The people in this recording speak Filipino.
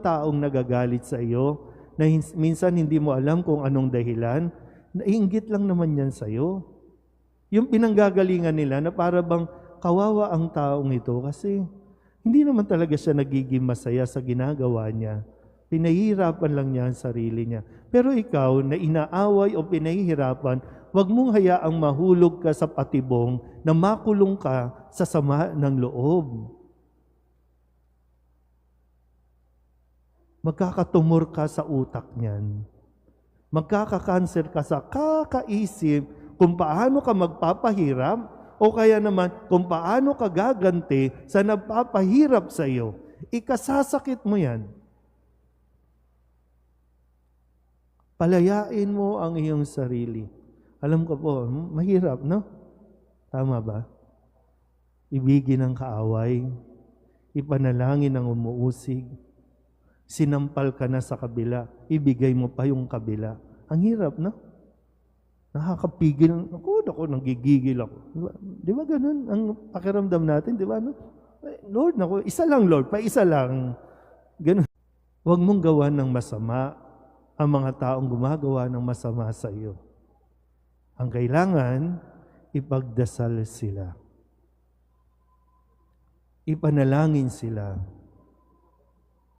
taong nagagalit sa iyo na minsan hindi mo alam kung anong dahilan, naiinggit lang naman yan sa iyo. Yung pinanggagalingan nila na para bang kawawa ang taong ito kasi hindi naman talaga siya nagiging masaya sa ginagawa niya. Pinahihirapan lang niya ang sarili niya. Pero ikaw na inaaway o pinahihirapan, wag mong hayaang mahulog ka sa patibong na makulong ka sa sama ng loob. Magkakatumor ka sa utak niyan. Magkakakanser ka sa kakaisip kung paano ka magpapahirap o kaya naman kung paano ka gaganti sa nagpapahirap sa iyo. Ikasasakit mo yan. Palayain mo ang iyong sarili. Alam ko po, mahirap, no? Tama ba? Ibigin ang kaaway, ipanalangin ang umuusig, sinampal ka na sa kabila, ibigay mo pa yung kabila. Ang hirap, no? Nakakapigil. Ako, ako, nanggigigil ako. Di ba, di ba ganun ang pakiramdam natin? Di ba? No? Eh, Lord, nako, isa lang, Lord. Pa isa lang. Ganun. Huwag mong gawa ng masama ang mga taong gumagawa ng masama sa iyo. Ang kailangan, ipagdasal sila. Ipanalangin sila